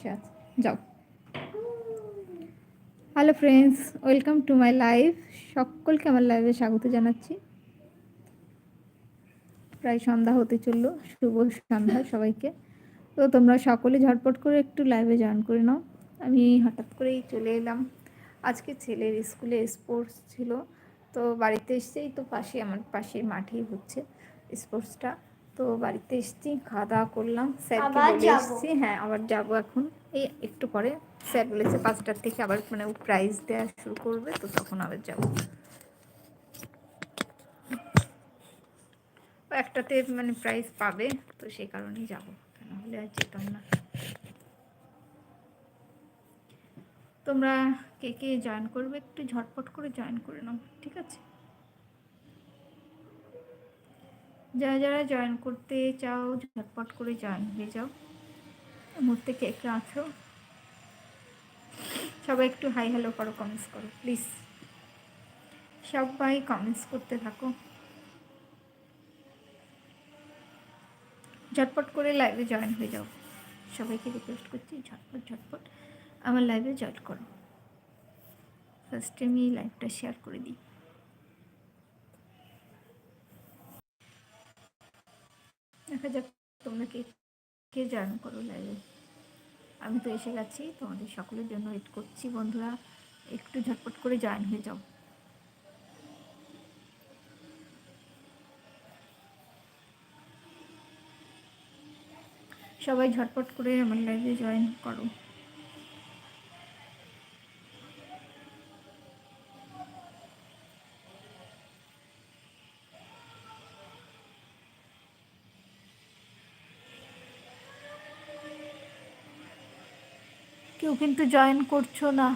পাশে আছে। যাও। Hello friends welcome to my live সকলকে আমার লাইভে স্বাগত জানাচ্ছি। প্রায় সন্ধ্যা হতে চলল, শুভ সন্ধ্যা সবাইকে। তো তোমরা সকলে ঝটপট করে একটু লাইভে জয়েন করে নাও। আমি হঠাৎ করেই চলে এলাম। আজকে ছেলের স্কুলে স্পোর্টস ছিল। তো বাড়িতে এসেই তো পাশে, আমার পাশে মাঠেই হচ্ছে স্পোর্টসটা তো বাড়িতে এসেছি খাওয়া দাওয়া করলাম। স্যারকে বলে এসেছি হ্যাঁ আবার যাব এখন। এই একটু পরে স্যার বলেছে পাঁচটার থেকে আবার মানে ও প্রাইজ দেওয়া শুরু করবে তো তখন আবার যাব। একটাতে মানে প্রাইজ পাবে তো সেই কারণেই যাব। নাহলে আর যেতাম না। তোমরা কে কে জয়েন করবে একটু ঝটপট করে জয়েন করে নাও ঠিক আছে? যারা যারা জয়েন করতে চাও, ঝটপট করে জয়েন হয়ে যাও। মুহূর্তে কে কে আছো। সবাই একটু হাই হ্যালো করো কমেন্টস করো প্লিজ সবাই কমেন্টস করতে থাকো। ঝটপট করে লাইভে জয়েন হয়ে যাও। সবাইকে রিকোয়েস্ট করছি, ঝটপট ঝটপট। আমার লাইভে জয়েন করো। ফার্স্টে আমি লাইভটা শেয়ার করে দিই। দেখা যাক তোমরা কে কে জয়েন করো লাইভে আমি তো এসে গেছি, তোমাদের সকলের জন্য ওয়েট করছি বন্ধুরা। একটু ঝটপট করে জয়েন হয়ে যাও। সবাই ঝটপট করে আমার লাইভে জয়েন করো। কেউ কিন্তু জয়েন করছ না।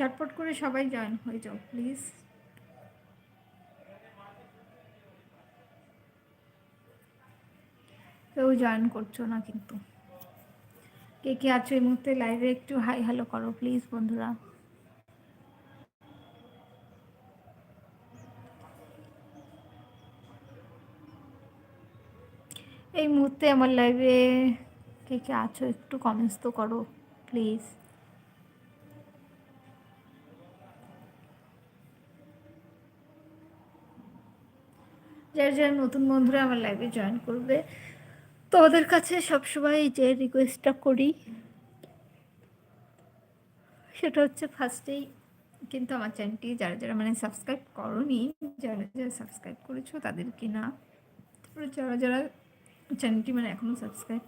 ঝটপট করে সবাই জয়েন হয়ে যাও প্লিজ কেউ জয়েন করছ না কিন্তু। কে কে আছো এই মুহূর্তে লাইভে একটু হাই হ্যালো করো প্লিজ বন্ধুরা। এই মুহূর্তে আমার লাইভে কে কে আছো একটু কমেন্টস তো করো প্লিজ যারা যারা নতুন বন্ধুরা আমার লাইভে জয়েন করবে। তো ওদের কাছে সবসময় যে রিকোয়েস্টটা করি। সেটা হচ্ছে ফার্স্টেই কিন্তু আমার চ্যানেলটি যারা যারা মানে সাবস্ক্রাইব করনি, যারা যারা সাবস্ক্রাইব করেছ তাদেরকে না। তারপরে যারা যারা চ্যানেলটি মানে এখনও সাবস্ক্রাইব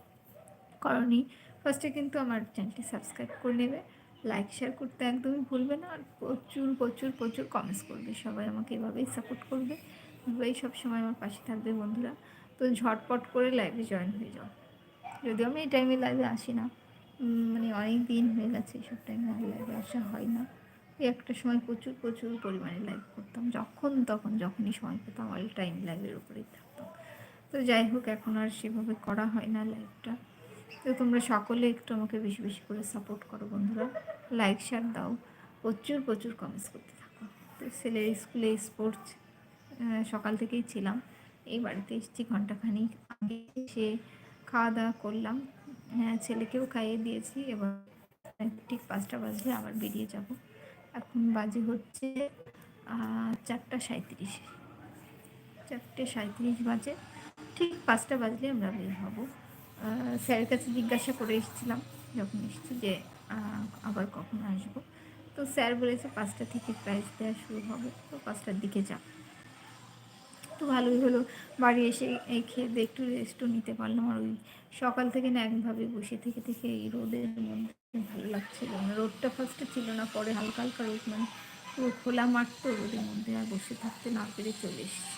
করনি ফার্স্টে কিন্তু আমার চ্যানেলটি সাবস্ক্রাইব করে নেবে। লাইক শেয়ার করতে একদমই ভুলবে না। আর প্রচুর প্রচুর প্রচুর কমেন্টস করবে। সবাই আমাকে এভাবেই সাপোর্ট করবে। এভাবেই সবসময় আমার পাশে থাকবে, বন্ধুরা। তো ঝটপট করে লাইভে জয়েন হয়ে যাও। যদিও আমি এই টাইমে লাইভে আসি না। মানে অনেক দিন হয়ে গেছে এইসব টাইমে আর লাইভে আসা হয় না। এই একটা সময় প্রচুর প্রচুর পরিমাণে লাইভ করতাম। যখন তখন, যখনই সময় পেতাম অল টাইম লাইভের উপরেই থাকতাম। তো যাই হোক, এখন আর সেভাবে করা হয় না লাইভটা তো তোমরা সকলে একটু আমাকে বেশি বেশি করে সাপোর্ট করো, বন্ধুরা। লাইক শেয়ার দাও। প্রচুর প্রচুর কমেন্টস করতে থাকো। তো ছেলের স্কুলে স্পোর্টস সকাল থেকেই ছিলাম। এই বাড়িতে এসেছি ঘন্টাখানিক আগে এসে খাওয়া দাওয়া করলাম। হ্যাঁ ছেলেকেও খাইয়ে দিয়েছি এবার ঠিক পাঁচটা বাজলে আবার বেরিয়ে যাব। এখন বাজে হচ্ছে চারটা সাঁত্রিশ চারটে সাঁত্রিশ বাজে। ঠিক পাঁচটা বাজলে আমরা বের হব। স্যারের কাছে জিজ্ঞাসা করে এসেছিলাম, যখন এসেছি যে আবার কখন আসব। তো স্যার বলেছে পাঁচটা থেকে প্রাইজ দেওয়া শুরু হবে। তো পাঁচটার দিকে যাব। তো ভালোই হলো। বাড়ি এসে এই খেয়ে একটু রেস্টও নিতে পারলাম। আর ওই সকাল থেকে না একভাবে বসে থেকে থেকে এই রোদের মধ্যে ভালো লাগছিল মানে রোদটা ফার্স্টে ছিল না, পরে হালকা হালকা রোদ মানে পুরো খোলা মাঠ তো রোদের মধ্যে আর বসে থাকতে না পেরে চলে এসেছি।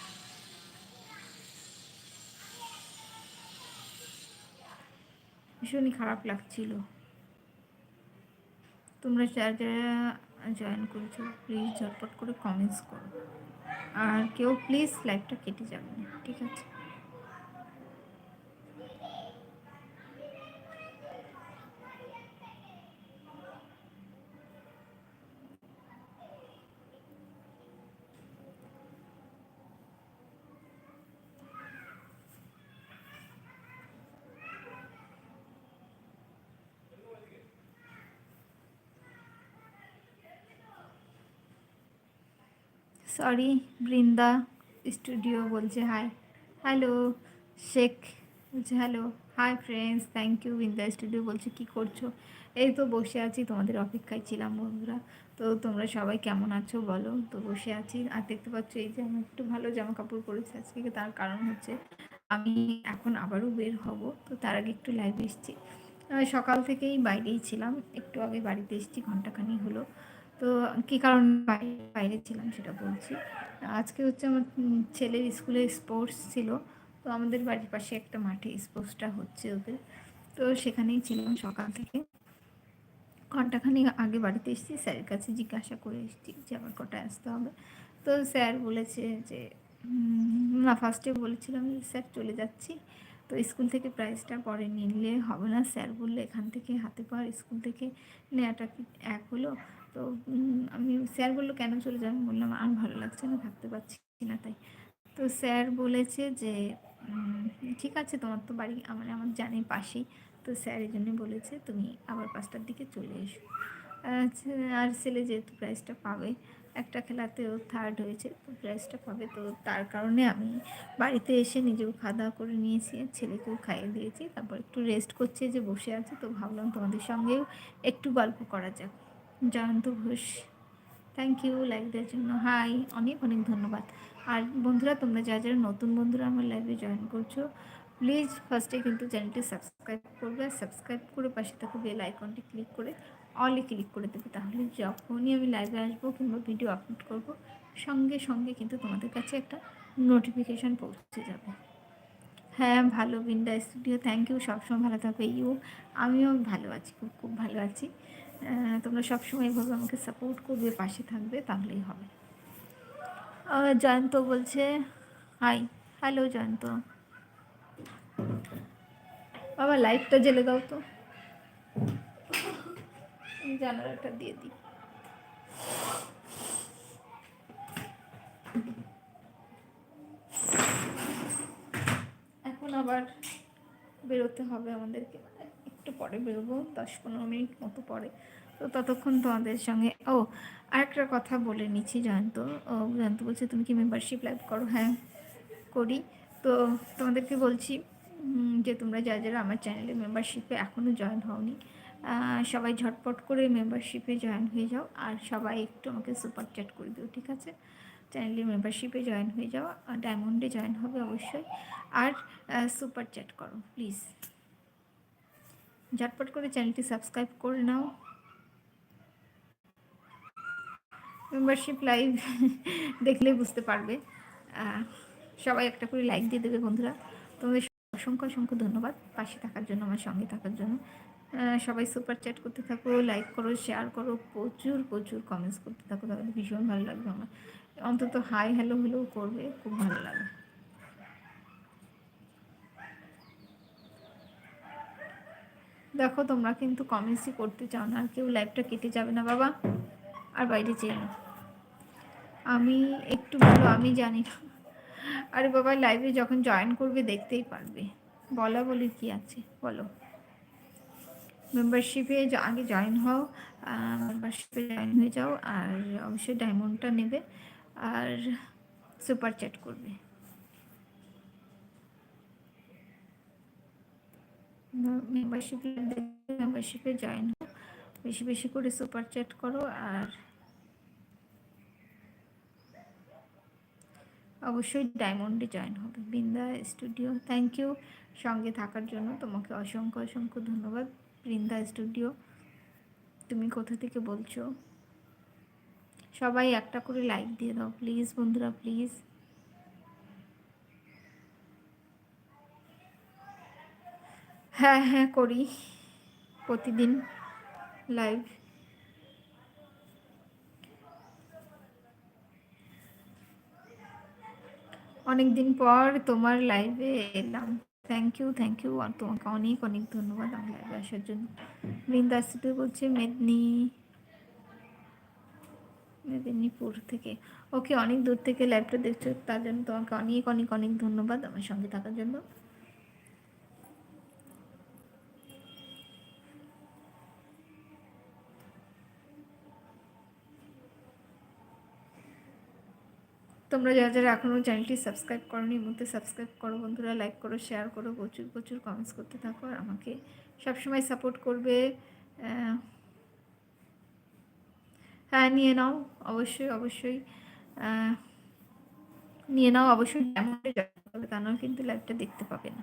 ভীষণই খারাপ লাগছিল। তোমরা যারা যারা জয়েন করেছ প্লিজ ঝটপট করে কমেন্টস করো। আর কেউ প্লিজ লাইভটা কেটে যাবে না ঠিক আছে? সরি, বৃন্দা স্টুডিও বলছে হাই হ্যালো শেখ বলছে hello hi friends thank you Brinda studio বলছে কি করছ? এই তো বসে আছি, তোমাদের অপেক্ষায় ছিলাম বন্ধুরা। তো তোমরা সবাই কেমন আছো বলো? তো বসে আছি, আর দেখতে পাচ্ছ এই যে আমি একটু ভালো জামা কাপড় পরেছি আজকে, তার কারণ হচ্ছে আমি এখন আবারও বের হব, তো তার আগে একটু লাইভ এসেছি। সকাল থেকেই বাইরেই ছিলাম, একটু আগে বাড়িতে এসেছি ঘন্টাখানি হলো। তো কী কারণ বাইরে ছিলাম সেটা বলছি। আজকে হচ্ছে আমার ছেলের স্কুলে স্পোর্টস ছিল, তো আমাদের বাড়ির পাশে একটা মাঠে স্পোর্টসটা হচ্ছে ওদের। তো সেখানেই ছিলাম সকাল থেকে। ঘন্টাখানি আগে বাড়িতে এসেছি, স্যারের কাছে জিজ্ঞাসা করে এসেছি যে আবার কটায় আসতে হবে। তো স্যার বলেছে যে না ফার্স্টে বলেছিলাম যে, স্যার, চলে যাচ্ছি। তো স্কুল থেকে প্রাইসটা পরে নিলে হবে না। স্যার বললে, এখান থেকে হাতে পাওয়ার স্কুল থেকে নেওয়াটা এক হলো? তো আমি স্যার বলল, কেন চলে যাবেন বললাম, আর ভালো লাগছে না, থাকতে পারছি না তাই। তো স্যার বলেছে যে ঠিক আছে, তোমার তো বাড়ি আমার আমার জানি পাশেই। তো স্যার এই জন্য বলেছে, তুমি আবার পাঁচটার দিকে চলে এসো। আর ছেলে যেহেতু প্রাইজটা পাবে, একটা খেলাতেও থার্ড হয়েছে, তো প্রাইজটা পাবে। তো তার কারণে আমি বাড়িতে এসে নিজেও খাওয়া দাওয়া করে নিয়েছি, ছেলেকেও খাইয়ে দিয়েছি, তারপর একটু রেস্ট করছে যে বসে আছে, তো ভাবলাম তোমাদের সঙ্গেও একটু গল্প করা যাক। Jayanta Ghosh. Thank you like দেওয়ার জন্য। হাই অনেক অনেক ধন্যবাদ। আর বন্ধুরা, তোমরা যা যারা নতুন বন্ধুরা আমার লাইভে জয়েন করছ প্লিজ ফার্স্টে কিন্তু চ্যানেলটি সাবস্ক্রাইব করবে আর সাবস্ক্রাইব করে পাশে থাকা বেল আইকনটি ক্লিক করে অলে ক্লিক করে দেবে। তাহলে যখনই আমি লাইভে আসব কিংবা ভিডিও আপলোড করব, সঙ্গে সঙ্গে কিন্তু তোমাদের কাছে একটা নোটিফিকেশান পৌঁছে যাবে। হ্যাঁ ভালো বিন্দা স্টুডিও থ্যাংক ইউ সবসময় ভালো থাকবে। ইউ আমিও ভালো আছি, খুব খুব ভালো আছি। তোমরা সবসময় এভাবে আমাকে সাপোর্ট করবে, পাশে থাকবে, তাহলেই হবে। জয়ন্ত বলছে হাই হ্যালো জয়ন্ত। বাবা লাইটটা জ্বেলে দাও তো। জানালাটা দিয়ে দিই। এখন আবার বেরোতে হবে আমাদেরকে। একটু পরে বেরোবো, দশ পনেরো মিনিট মতো পরে। তো ততক্ষণ তোমাদের সঙ্গে, ও, আরেকটা কথা বলে নিচ্ছি জয়ন্ত ও জয়ন্ত বলছে, তুমি কি মেম্বারশিপ লাইভ করো? হ্যাঁ করি। তো তোমাদেরকে বলছি যে তোমরা যা যারা আমার চ্যানেলে মেম্বারশিপে এখনও জয়েন হওনি সবাই ঝটপট করে মেম্বারশিপে জয়েন হয়ে যাও। আর সবাই একটু আমাকে সুপার চ্যাট করে দিও, ঠিক আছে? চ্যানেলে মেম্বারশিপে জয়েন হয়ে যাও। ডায়মন্ডে জয়েন হবে অবশ্যই। আর সুপার চ্যাট করো প্লিজ ঝটপট করে চ্যানেলটি সাবস্ক্রাইব করে নাও। মেম্বারশিপ লাইভ দেখলে বুঝতে পারবে। সবাই একটা করে লাইক দিয়ে দেবে বন্ধুরা। তোমাদের অসংখ্য অসংখ্য ধন্যবাদ পাশে থাকার জন্য, আমার সঙ্গে থাকার জন্য। সবাই সুপার চ্যাট করতে থাকো লাইক করো শেয়ার করো, প্রচুর প্রচুর কমেন্টস করতে থাকো। তাহলে ভীষণ ভালো লাগবে আমার। অন্তত হাই হ্যালো হলেও করবে, খুব ভালো লাগে দেখো, তোমরা কিন্তু কমেন্টসই করতে চাও না, আর কেউ লাইভটা কেটে যাবে না বাবা, আর বাইরে চেয়ে না। আমি একটু ভালো, আমি জানি না। আরে বাবা লাইভে যখন জয়েন করবে, দেখতেই পারবে। বলা বলি কি আছে? বলো। মেম্বারশিপে আগে জয়েন হও মেম্বারশিপে জয়েন হয়ে যাও, আর অবশ্যই ডায়মন্ডটা নেবে, আর সুপার চ্যাট করবে। মেম্বারশিপে মেম্বারশিপে জয়েন হও। বেশি বেশি করে সুপার চ্যাট করো আর অবশ্যই ডায়মন্ডে জয়েন হবে। বৃন্দা স্টুডিও থ্যাংক ইউ সঙ্গে থাকার জন্য তোমাকে অসংখ্য অসংখ্য ধন্যবাদ। বৃন্দা স্টুডিও তুমি কোথা থেকে বলছো? সবাই একটা করে লাইক দিয়ে দাও প্লিজ বন্ধুরা প্লিজ হ্যাঁ হ্যাঁ করি। প্রতিদিন লাইভ অনেক দিন পর তোমার লাইভে এলাম। থ্যাংক ইউ থ্যাংক ইউ আর তোমাকে অনেক অনেক ধন্যবাদ আমার লাইভে আসার জন্য। বৃন্দাশ্রীতে বলছে মেদিনী, মেদিনীপুর থেকে। ওকে অনেক দূর থেকে লাইভটা দেখছ, তার জন্য তোমাকে অনেক অনেক অনেক ধন্যবাদ আমার সঙ্গে থাকার জন্য। তোমরা যারা যারা এখনও চ্যানেলটি সাবস্ক্রাইব করোনি মধ্যে সাবস্ক্রাইব করো বন্ধুরা লাইক করো শেয়ার করো, প্রচুর প্রচুর কমেন্টস করতে থাকো আর আমাকে সবসময় সাপোর্ট করবে। হ্যাঁ নিয়ে নাও, অবশ্যই অবশ্যই। নিয়ে নাও, অবশ্যই তা কিন্তু লাইভটা দেখতে পাবে না।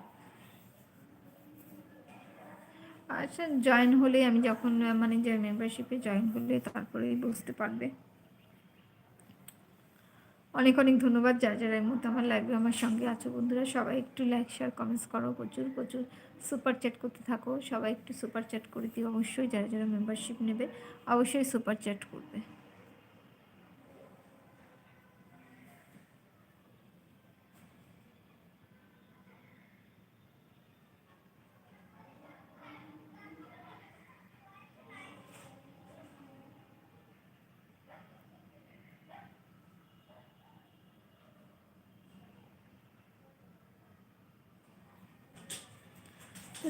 আচ্ছা জয়েন হলে আমি যখন মানে যে মেম্বারশিপে জয়েন করলে তারপরেই বুঝতে পারবে। অনেক অনেক ধন্যবাদ। যার, যারা এই মুহূর্তে আমার লাইভে আমার সঙ্গে আছো, বন্ধুরা, সবাই একটু লাইক শেয়ার কমেন্টস করো। প্রচুর প্রচুর সুপার চ্যাট করতে থাকো। সবাই একটু সুপার চ্যাট করে দিও। অবশ্যই যারা যারা মেম্বারশিপ নেবে, অবশ্যই সুপার চ্যাট করবে।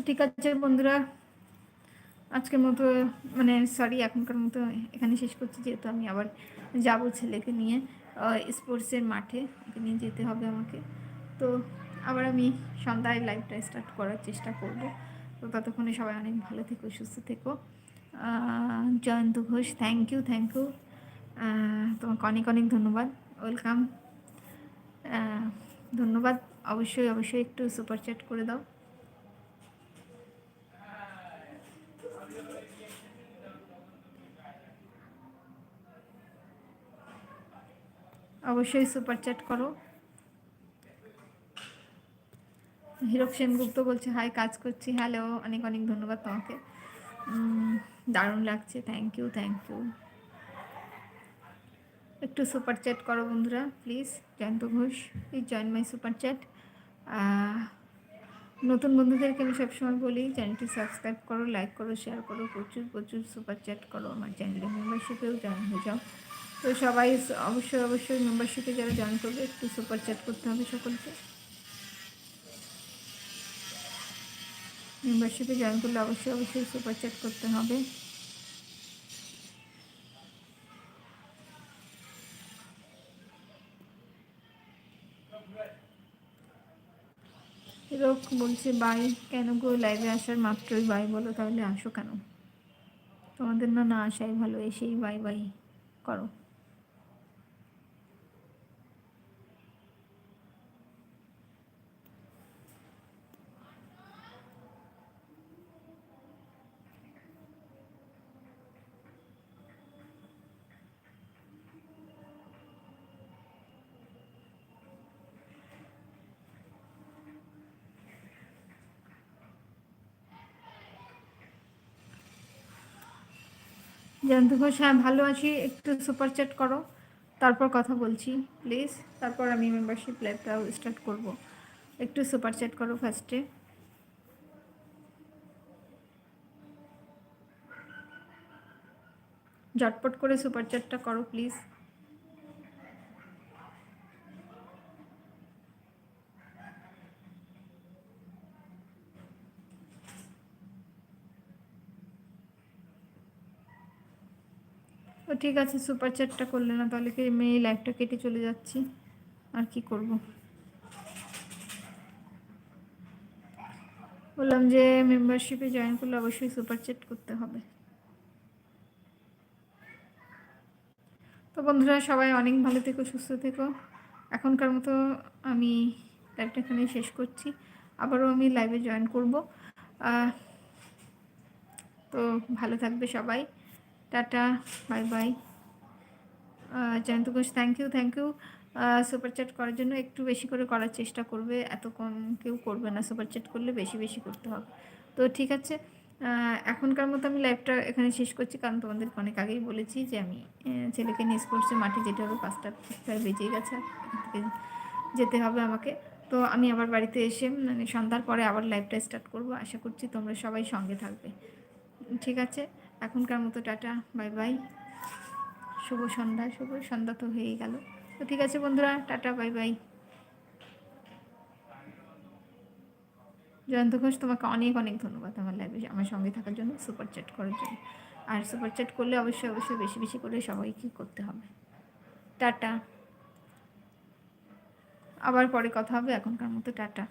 ঠিক আছে, বন্ধুরা। আজকের মতো মানে সরি এখনকার মতো এখানে শেষ করছি, যেহেতু আমি আবার যাব ছেলেকে নিয়ে স্পোর্টসের মাঠে। ওকে নিয়ে যেতে হবে আমাকে। তো, আবার আমি সন্ধ্যায় লাইফটা স্টার্ট করার চেষ্টা করব। তো ততক্ষণে সবাই অনেক ভালো থেকো, সুস্থ থেকো। Jayanta Ghosh thank you thank you তোমাকে অনেক অনেক ধন্যবাদ। ওয়েলকাম ধন্যবাদ। অবশ্যই অবশ্যই একটু সুপার চ্যাট করে দাও। অবশ্যই সুপার চ্যাট করো। হিরক সেনগুপ্ত বলছে হাই কাজ করছি। হ্যালো অনেক অনেক ধন্যবাদ তোমাকে। দারুণ লাগছে। থ্যাংক ইউ থ্যাংক ইউ একটু সুপার চ্যাট করো বন্ধুরা please Jayanta Ghosh please join my super chat নতুন বন্ধুদেরকে আমি সবসময় বলি, চ্যানেলটি সাবস্ক্রাইব করো লাইক করো শেয়ার করো, প্রচুর প্রচুর সুপার চ্যাট করো আমার চ্যানেলের মেম্বারশিপেও জয়েন হয়ে যাও। তো সবাই অবশ্যই অবশ্যই মেম্বারশিপে যারা জয়েন করবে, একটু সুপার চ্যাট করতে হবে সকলকে। মেম্বারশিপে জয়েন করলে অবশ্যই অবশ্যই সুপার চ্যাট করতে হবে। রোক বলছে বাই কেন গো লাইভে আসার মাত্রই বাই বলো, তাহলে আসো কেন? তোমাদের না না আসাই ভালো, এসেই বাই বাই করো। জয়ন্ত ঘোষ হ্যাঁ ভালো আছি। একটু সুপার চ্যাট করো। তারপর কথা বলছি প্লিজ তারপর আমি মেম্বারশিপ লাইভটাও স্টার্ট করব। একটু সুপার চ্যাট করো ফার্স্টে ঝটপট করে সুপার চ্যাটটা করো প্লিজ তো ঠিক আছে সুপার চ্যাটটা করলে না, তাহলে কি মেয়ে লাইফটা কেটে চলে যাচ্ছি? আর কি করব? বললাম যে মেম্বারশিপে জয়েন করলে অবশ্যই সুপার চ্যাট করতে হবে। তো বন্ধুরা, সবাই অনেক ভালো থেকো, সুস্থ থেকো। এখনকার মতো আমি লাইভটা এখানে শেষ করছি। আবারও আমি লাইভে জয়েন করব। তো ভালো থাকবে সবাই। Tata bye bye Jayanta Ghosh thank you thank you super chat করার জন্য একটু বেশি করে করার চেষ্টা করবে এত কম কেউ করবে না সুপার চ্যাট করলে বেশি বেশি করতে হবে। তো ঠিক আছে এখনকার মতো আমি লাইভটা এখানে শেষ করছি, কারণ তোমাদেরকে অনেক আগেই বলেছি যে আমি ছেলেকে নিয়ে স্পোর্টসে মাঠে যেতে হবে, পাঁচটা প্রায় বেজেই গেছে যেতে হবে আমাকে। তো আমি আবার বাড়িতে এসে মানে সন্ধ্যার পরে আবার লাইভটা স্টার্ট করব, আশা করছি তোমরা সবাই সঙ্গে থাকবে। ঠিক আছে? এখনকার মতো টাটা, বাই বাই। শুভ সন্ধ্যা শুভ সন্ধ্যা তো হয়েই গেল। তো ঠিক আছে বন্ধুরা, tata, bye bye. Jayanta Ghosh, তোমাকে অনেক অনেক ধন্যবাদ আমার লাইভে আমার সঙ্গে থাকার জন্য সুপার চ্যাট করার জন্য। আর সুপার চ্যাট করলে অবশ্যই অবশ্যই বেশি বেশি করে সবাইকে করতে হবে। টাটা। আবার পরে কথা হবে, এখনকার মতো টাটা।